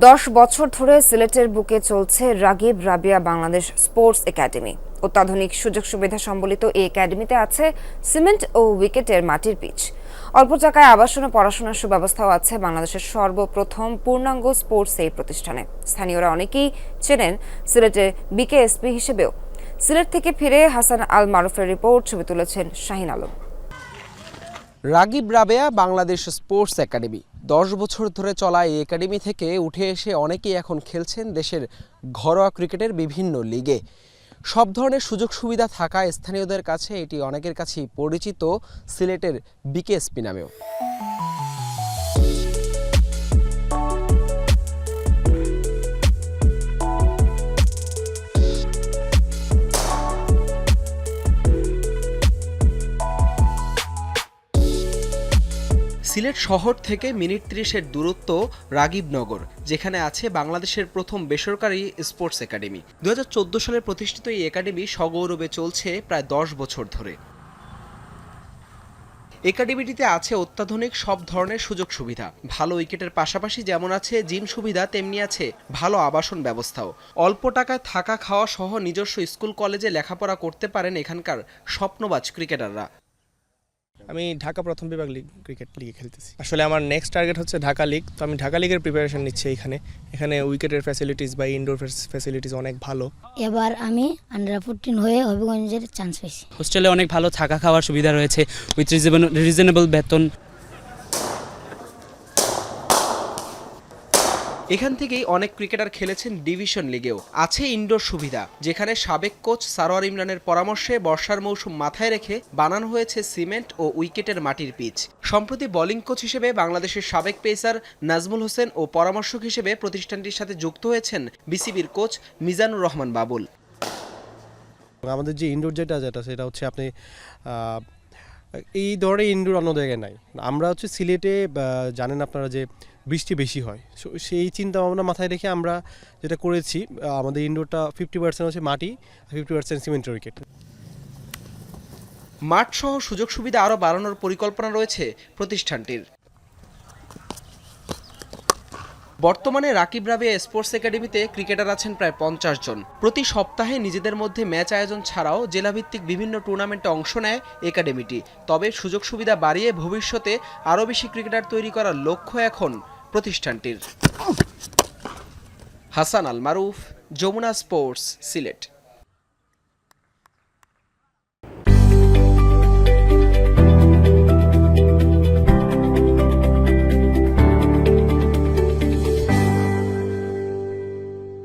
দশ বছর ধরে সিলেটের বুকে চলছে রাগিব রাবিয়া বাংলাদেশ স্পোর্টস একাডেমি। অত্যাধুনিক সুযোগ সুবিধা সম্বলিত এই একাডেমিতে আছে সিমেন্ট ও উইকেটের মাটির পিচ। অল্প টাকায় আবাসন ও পড়াশোনার সুব্যবস্থাও আছে বাংলাদেশের সর্বপ্রথম পূর্ণাঙ্গ স্পোর্টস এই প্রতিষ্ঠানে। স্থানীয়রা অনেকেই চেনেন সিলেটের বিকেএসপি হিসেবেও। সিলেট থেকে ফিরে হাসান আল মারুফের রিপোর্ট, ছবি তুলেছেন Shahin Alam. Ragib Rabeya, Bangladesh sports academy. দশ বছর ধরে চলা এই একাডেমি থেকে উঠে এসে অনেকেই এখন খেলছেন দেশের ঘরোয়া ক্রিকেটের বিভিন্ন লিগে। সব ধরনের সুযোগ সুবিধা থাকা স্থানীয়দের কাছে এটি অনেকের কাছেই পরিচিত সিলেটের বিকেএসপি নামেও। সিলেট শহর থেকে মিনিট ত্রিশের দূরত্ব রাগিবনগর, যেখানে আছে বাংলাদেশের প্রথম বেসরকারি স্পোর্টস একাডেমি। দু হাজার চোদ্দ সালে প্রতিষ্ঠিত এই একাডেমি সগৌরবে চলছে প্রায় দশ বছর ধরে। একাডেমিটিতে আছে অত্যাধুনিক সব ধরনের সুযোগ সুবিধা। ভালো উইকেটের পাশাপাশি যেমন আছে জিম সুবিধা, তেমনি আছে ভালো আবাসন ব্যবস্থাও। অল্প টাকায় থাকা খাওয়া সহ নিজস্ব স্কুল কলেজে লেখাপড়া করতে পারেন এখানকার স্বপ্নবাজ ক্রিকেটাররা। আমি ঢাকা প্রথম বিভাগ লিগ ক্রিকেট লিগে খেলতেছি। আসলে আমার নেক্সট টার্গেট হচ্ছে ঢাকা লিগ তো আমি ঢাকা লিগের প্রিপারেশন নিচ্ছি এখানে। এখানে উইকেটের ফ্যাসিলিটিস বা ইনডোর ফ্যাসিলিটিস অনেক ভালো। এবার আমি আন্ডার ফোরটিন হয়ে হবিগঞ্জের চান্স পেয়েছি। হোস্টেলে অনেক ভালো থাকা খাওয়ার সুবিধা রয়েছে উইথ রিজনেবল বেতন। এখান থেকেই অনেক ক্রিকেটার খেলেছেন ডিভিশন লিগেও। আছে ইনডোর সুবিধা, যেখানে সাবেক কোচ সারোয়ার ইমরানের পরামর্শে বর্ষার মৌসুম মাথায় রেখে বানানো হয়েছে সিমেন্ট ও উইকেটের মাটির পিচ। সম্প্রতি বোলিং কোচ হিসেবে বাংলাদেশের সাবেক পেসার নাজমুল হোসেন ও পরামর্শক হিসেবে প্রতিষ্ঠানটির সাথে যুক্ত হয়েছেন বিসিবির কোচ মিজানুর রহমান বাবুল। আমাদের যে ইনডোর যেটা যেটা, সেটা হচ্ছে আপনি এই ধরনের ইনডোর অন্য জায়গায় নাই। আমরা হচ্ছে সিলেটে জানেন আপনারা যে বৃষ্টি বেশি হয় সেই চিন্তা ভাবনা মাথায় রেখে আমরা যেটা করেছি আমাদের ইনডোরটা ফিফটি পার্সেন্ট হচ্ছে মাটি ফিফটি পার্সেন্ট সিমেন্ট উইকেট মাঠ সহ সুযোগ সুবিধা আরও বাড়ানোর পরিকল্পনা রয়েছে প্রতিষ্ঠানটির। বর্তমানে রাকিব রাবিয়া স্পোর্টস একাডেমিতে ক্রিকেটার আছেন প্রায় পঞ্চাশ জন। প্রতি সপ্তাহে নিজেদের মধ্যে ম্যাচ আয়োজন ছাড়াও জেলাভিত্তিক বিভিন্ন টুর্নামেন্টে অংশ নেয় একাডেমিটি। তবে সুযোগ সুবিধা বাড়িয়ে ভবিষ্যতে আরও বেশি ক্রিকেটার তৈরি করার লক্ষ্য এখন প্রতিষ্ঠানটির। হাসান আল মারুফ যমুনা স্পোর্টস, সিলেট।